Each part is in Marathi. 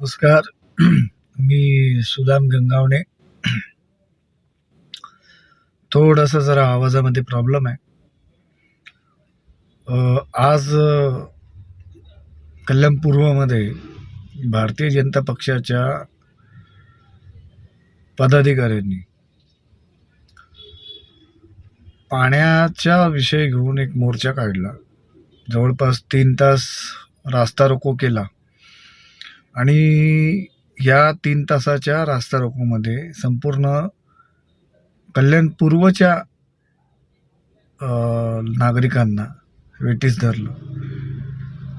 नमस्कार. मी सुदाम गंगावणे. थोडंसं जरा आवाजामध्ये प्रॉब्लेम आहे. आज कल्याण पूर्वमध्ये भारतीय जनता पक्षाच्या पदाधिकाऱ्यांनी पाण्याच्या विषय घेऊन एक मोर्चा काढला. जवळपास तीन तास रास्ता रोको केला. आणि या तीन तासाच्या रास्ता रोकोमध्ये संपूर्ण कल्याण पूर्वच्या नागरिकांना वेटीस धरलं.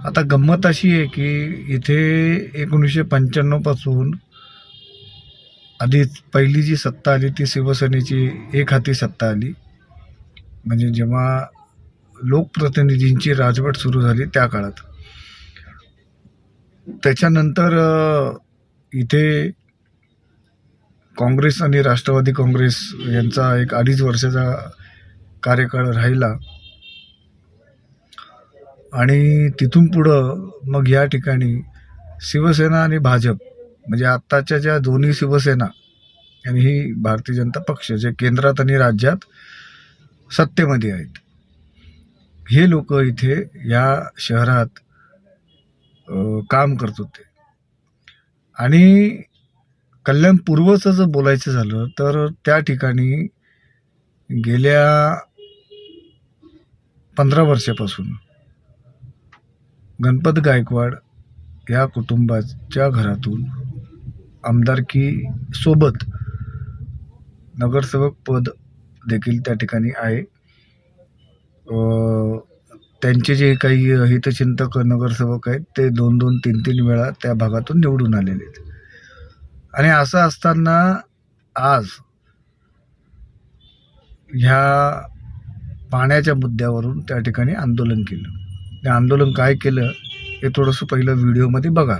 आता गंमत अशी आहे की इथे एकोणीसशे पंच्याण्णवपासून आधी पहिली जी सत्ता आली ती शिवसेनेची एक हाती सत्ता आली. म्हणजे जेव्हा लोकप्रतिनिधींची राजवट सुरू झाली त्या काळात. त्याच्यानंतर इथे काँग्रेस आणि राष्ट्रवादी काँग्रेस यांचा एक अडीच वर्षाचा कार्यकाळ राहिला. आणि तिथून पुढं मग या ठिकाणी शिवसेना आणि भाजप म्हणजे आत्ताच्या ज्या दोन्ही शिवसेना आणि ही भारतीय जनता पक्ष जे केंद्रात आणि राज्यात सत्तेमध्ये आहेत हे लोक इथे या शहरात काम करत होते. आणि कल्याण पूर्वचं जर बोलायचं झालं तर त्या ठिकाणी गेल्या पंधरा वर्षापासून गणपत गायकवाड या कुटुंबाच्या घरातून आमदारकी सोबत नगरसेवक पद देखील त्या ठिकाणी आहे. त्यांचे जे काही हितचिंतक नगरसेवक आहेत ते दोन दोन तीन तीन वेळा त्या भागातून निवडून आलेले आहेत. आणि असं असताना आज ह्या पाण्याच्या मुद्द्यावरून त्या ठिकाणी आंदोलन केलं. ते आंदोलन काय केलं हे थोडंसं पहिलं व्हिडिओमध्ये बघा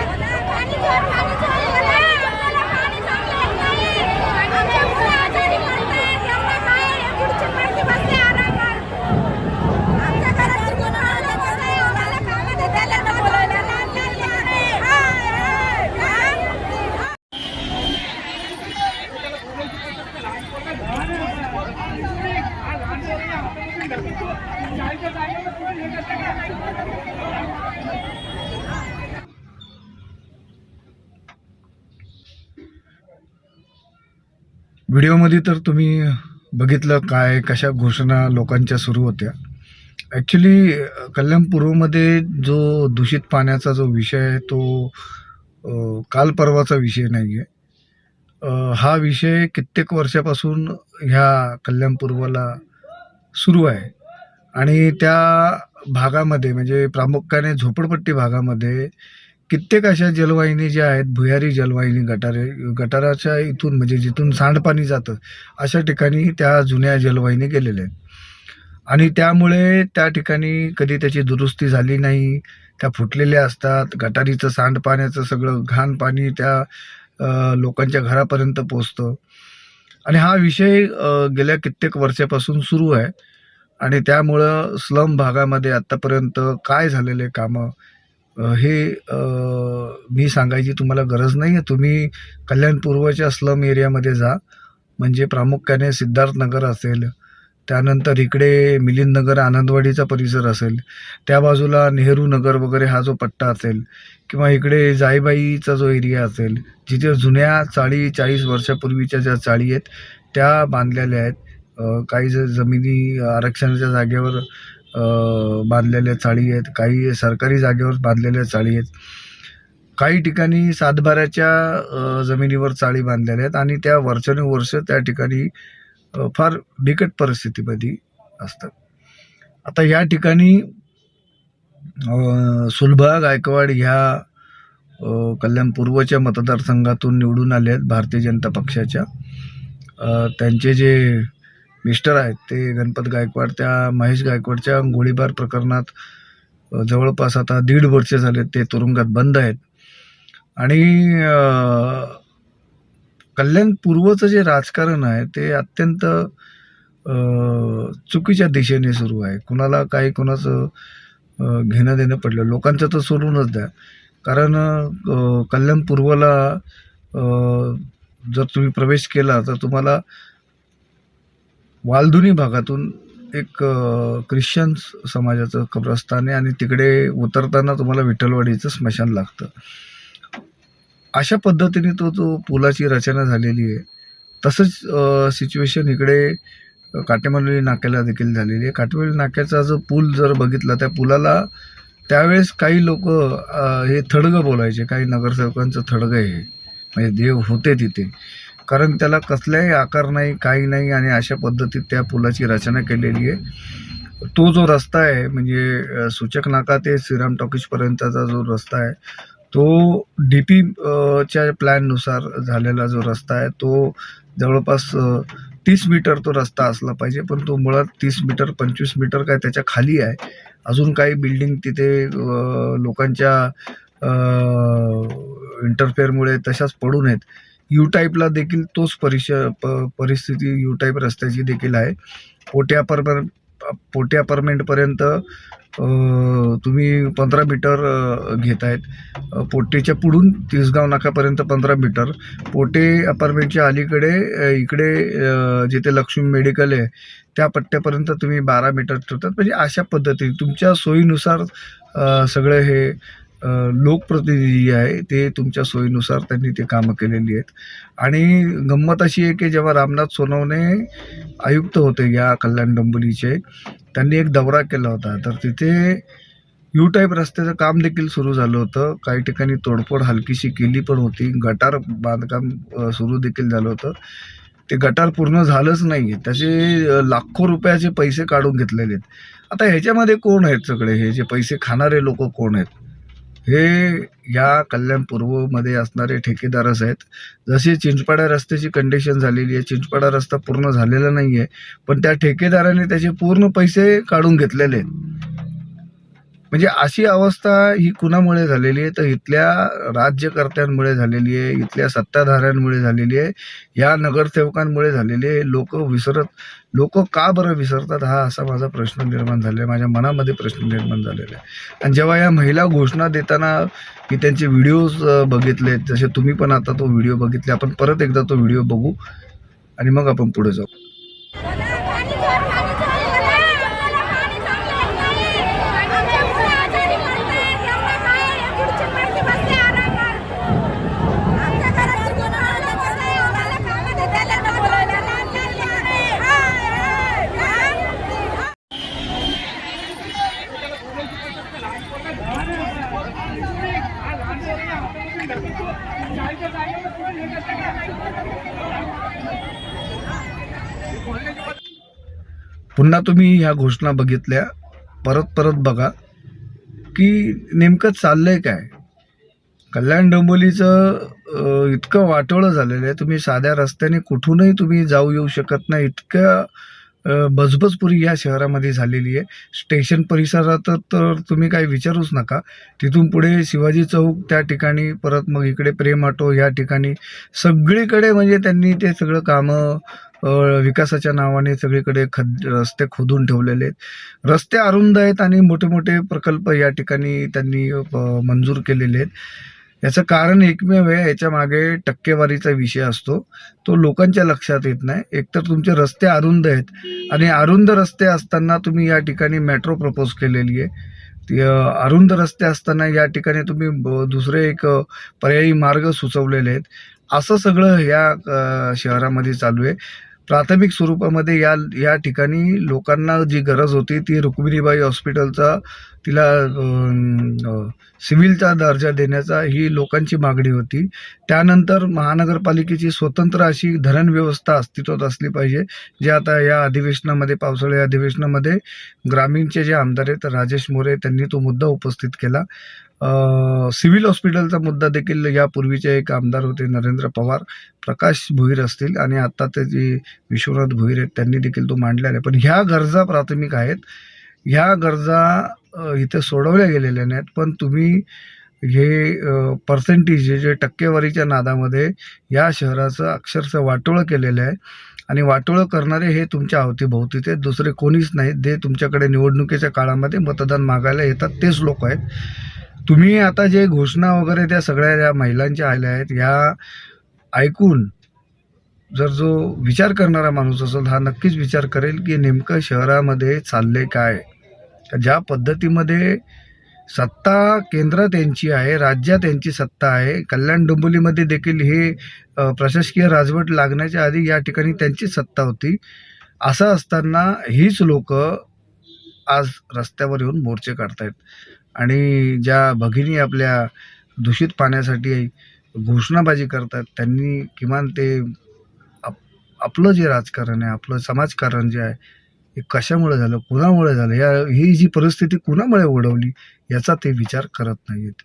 पाणी चांगलं आहे आम्हाला पाणी चांगलं येत नाही आमच्या मुलं आजारी पडतायत एवढं काय पुढची माहिती बसते आरामात आमच्या घरात कोण आलं नाही आम्हाला कामं देताना बोलायला लहान लहान लेकरं आहे. हाय, हाय, हाय. व्हिडिओमध्ये तर तुम्ही बघितलं काय कशा घोषणा लोकांच्या सुरू होत्या. ॲक्च्युली कल्याण पूर्वमध्ये जो दूषित पाण्याचा जो विषय आहे तो काल परवाचा विषय नाही आहे हा विषय कित्येक वर्षापासून ह्या कल्याण पूर्वला सुरू आहे. आणि त्या भागामध्ये म्हणजे प्रामुख्याने झोपडपट्टी भागामध्ये कित्येक अशा जलवाहिनी ज्या आहेत भुयारी जलवाहिनी गटारे गटाराच्या इथून म्हणजे जिथून सांडपाणी जातं अशा ठिकाणी त्या जुन्या जलवाहिनी गेलेल्या आहेत. आणि त्यामुळे त्या ठिकाणी कधी त्याची दुरुस्ती झाली नाही त्या फुटलेल्या असतात गटारीचं सांडपाण्याचं सगळं घाण पाणी त्या लोकांच्या घरापर्यंत पोचतं. आणि हा विषय गेल्या कित्येक वर्षापासून सुरू आहे. आणि त्यामुळं स्लम भागामध्ये आत्तापर्यंत काय झालेले कामं हे मी सांगायची तुम्हाला गरज नाही आहे. तुम्ही कल्याण पूर्वच्या स्लम एरियामध्ये जा. म्हणजे प्रामुख्याने सिद्धार्थनगर असेल त्यानंतर इकडे मिलिंदनगर आनंदवाडीचा परिसर असेल त्या बाजूला नेहरू नगर वगैरे हा जो पट्टा असेल किंवा इकडे जाईबाईचा जो एरिया असेल जिथे जुन्या चाळी चाळीस वर्षापूर्वीच्या ज्या चाळी आहेत त्या बांधलेल्या आहेत. काही ज जमिनी आरक्षणाच्या जागेवर बांधलेल्या चाळी आहेत काही सरकारी जागेवर बांधलेल्या चाळी आहेत. काही ठिकाणी सातबाऱ्याच्या जमिनीवर चाळी बांधलेल्या आहेत आणि त्या वर्षानुवर्ष त्या ठिकाणी फार बिकट परिस्थितीमध्ये असतात. आता या ठिकाणी सुलभा गायकवाड ह्या कल्याण पूर्वच्या मतदारसंघातून निवडून आले आहेत भारतीय जनता पक्षाच्या. त्यांचे जे मिस्टर आहेत ते गणपत गायकवाड त्या महेश गायकवाडच्या गोळीबार प्रकरणात जवळपास आता दीड वर्ष झाले ते तुरुंगात बंद आहेत. आणि कल्याणपूर्वचं जे राजकारण आहे ते अत्यंत चुकीच्या दिशेने सुरू आहे. कुणाला काही कुणाचं घेणं देणं पडलं लोकांचं तर सोडूनच द्या. कारण कल्याणपूर्वला कल्याण पूर्वला जर तुम्ही प्रवेश केला तर तुम्हाला वालधुनी भागातून एक ख्रिश्चन समाजाचं कब्रस्थान आहे आणि तिकडे उतरताना तुम्हाला विठ्ठलवाडीचं स्मशान लागतं. अशा पद्धतीने तो जो पुलाची रचना झालेली आहे. तसंच सिच्युएशन इकडे काटेमालुली नाक्याला देखील झालेली आहे. काटेमालुली नाक्याचा जो पूल जर बघितला त्या पुलाला त्यावेळेस काही लोक हे थडगं बोलायचे. काही नगरसेवकांचं थडगं आहे. हे म्हणजे देव होते तिथे. कारण त्याला कसलाही आकार नाही काही नाही आणि अशा पद्धतीत त्या पुलाची रचना केलेली आहे. तो जो रस्ता आहे म्हणजे सूचक नाका ते श्रीराम टॉकीजपर्यंतचा जो रस्ता आहे तो डी पी च्या प्लॅननुसार झालेला जो रस्ता आहे तो जवळपास तीस मीटर तो रस्ता असला पाहिजे पण तो मुळात तीस मीटर पंचवीस मीटर काय त्याच्याखाली आहे. अजून काही बिल्डिंग तिथे लोकांच्या इंटरफेअरमुळे तशाच पडून आहेत यू टाईपला देखील तोच परिश प परिस्थिती यू टाईप रस्त्याची देखील आहे. पोट्या अपार्टमेंट पोटे परमेंटपर्यंत तुम्ही पंधरा मीटर घेत आहेत पोटेच्या पुढून तिसगाव नाकापर्यंत पंधरा मीटर. पोटे अपार्टमेंटच्या अलीकडे इकडे जिथे लक्ष्मी मेडिकल आहे त्या पट्ट्यापर्यंत तुम्ही बारा मीटर ठेवतात. म्हणजे अशा पद्धतीने तुमच्या सोयीनुसार सगळं हे लोकप्रतिनिधी आहे ते तुमच्या सोयीनुसार त्यांनी ते कामं केलेली आहेत. आणि गंमत अशी आहे की जेव्हा रामनाथ सोनवणे आयुक्त होते या कल्याण डोंबिवलीचे त्यांनी एक दौरा केला होता. तर तिथे यू टाईप रस्त्याचं काम देखील सुरू झालं होतं. काही ठिकाणी तोडफोड हलकीशी केली पण होती. गटार बांधकाम सुरू देखील झालं होतं. ते गटार पूर्ण झालंच नाही आहे त्याचे लाखो रुपयाचे पैसे काढून घेतलेले आहेत. आता ह्याच्यामध्ये कोण आहेत सगळे? हे जे पैसे खाणारे लोक कोण आहेत? हे या कल्याण पूर्वमध्ये असणारे ठेकेदारच आहेत. जशी चिंचपाडा रस्त्याची कंडिशन झालेली आहे चिंचपाडा रस्ता पूर्ण झालेला नाही आहे पण त्या ठेकेदाराने त्याचे पूर्ण पैसे काढून घेतलेले आहेत. म्हणजे अशी अवस्था ही कुणामुळे झालेली आहे? तर इथल्या राज्यकर्त्यांमुळे झालेली आहे इथल्या सत्ताधाऱ्यांमुळे झालेली आहे या नगरसेवकांमुळे झालेली आहे. लोक विसरत लोक का बरं विसरतात? हा असा माझा प्रश्न निर्माण झालेला आहे. माझ्या मनामध्ये प्रश्न निर्माण झालेला आहे. आणि जेव्हा या महिला घोषणा देताना मी त्यांचे व्हिडिओज बघितले जसे तुम्ही पण आता तो व्हिडिओ बघितले आपण परत एकदा तो व्हिडिओ बघू आणि मग आपण पुढे जाऊ पाणी जोर पाणी जोर पाणी चांगलं नाही आमच्या मुलं आजारी पडतायत एवढं काय पुढची माहिती बसते आरामात आमच्या घरात कोण आलं तर नाही आम्हाला कामं देताना ना बोलायला लहान लहान लेकरं आहे. हाय, हाय, हाय. पुन्हा तुम्ही ह्या घोषणा बघितल्या. परत परत बघा की नेमकं चाललंय काय? कल्याण डोंबोलीचं इतकं वाटोळं झालेलं आहे. तुम्ही साध्या रस्त्याने कुठूनही तुम्ही जाऊ येऊ शकत नाही. इतक्या बजबजपुरी या शहरामध्ये झालेली आहे. स्टेशन परिसरात तर तुम्ही काही विचारूच नका. तिथून पुढे शिवाजी चौक त्या ठिकाणी परत मग इकडे प्रेम ऑटो या ठिकाणी. सगळीकडे म्हणजे त्यांनी ते सगळं कामं विकासाच्या नावाने सगळीकडे खद रस्ते खोदून ठेवलेले आहेत. रस्ते अरुंद आहेत आणि मोठे मोठे प्रकल्प या ठिकाणी त्यांनी मंजूर केलेले आहेत. याचं कारण एकमेव आहे याच्या मागे टक्केवारीचा विषय असतो. तो लोकांच्या लक्षात येत नाही. एकतर तुमचे रस्ते अरुंद आहेत आणि अरुंद रस्ते असताना तुम्ही या ठिकाणी मेट्रो प्रपोज केलेली आहे. अरुंद रस्ते असताना या ठिकाणी तुम्ही ब- दुसरे एक पर्यायी मार्ग सुचवलेले आहेत. असं सगळं या शहरामध्ये चालू आहे. प्राथमिक स्वरूपामध्ये या या ठिकाणी लोकांना जी गरज होती ती रुक्मिणीबाई हॉस्पिटलचा तिला सिव्हिलचा दर्जा देण्याचा ही लोकांची मागणी होती. त्यानंतर महानगरपालिकेची स्वतंत्र अशी धरण व्यवस्था अस्तित्वात असली पाहिजे जे आता या अधिवेशनामध्ये पावसाळी अधिवेशनामध्ये ग्रामीणचे जे आमदार आहेत राजेश मोरे त्यांनी तो मुद्दा उपस्थित केला. सिव्हिल हॉस्पिटलचा मुद्दा देखील यापूर्वीचे एक आमदार होते नरेंद्र पवार. प्रकाश भोईर असतील आणि आता ते जे विश्वनाथ भोईर आहेत त्यांनी देखील तो मांडलेला आहे. पण ह्या गरजा प्राथमिक आहेत. ह्या गरजा इथे सोडवल्या गेलेल्या नाहीत. पण तुम्ही हे पर्सेंटेज जे टक्केवारीच्या नादामध्ये या शहराचं अक्षरशः वाटोळं केलेलं आहे. आणि वाटोळं करणारे हे तुमच्या अवतीभोवतीचे दुसरे कोणीच नाहीत. जे तुमच्याकडे निवडणुकीच्या काळामध्ये मतदान मागायला येतात तेच लोक आहेत. तुम्ही आता जे घोषणा वगैरे त्या सगळ्या ज्या महिलांच्या आल्या आहेत ह्या ऐकून जर जो विचार करणारा माणूस असेल हा नक्कीच विचार करेल की नेमकं शहरामध्ये चालले काय? ज्या पद्धतीमध्ये सत्ता केंद्र त्यांची आहे राज्यात त्यांची सत्ता आहे कल्याण डोंबिवलीमध्ये देखील हे प्रशासकीय राजवट लागण्याच्या आधी या ठिकाणी त्यांची सत्ता होती. असं असताना हीच लोक आज रस्त्यावर येऊन मोर्चे काढतायत. आणि ज्या भगिनी आपल्या दूषित पाण्यासाठी घोषणाबाजी करतात त्यांनी किमान ते आप आपलं जे राजकारण आहे आपलं समाजकारण जे आहे हे कशामुळे झालं कुणामुळे झालं? या ही जी परिस्थिती कुणामुळे ओढवली याचा ते विचार करत नाहीत.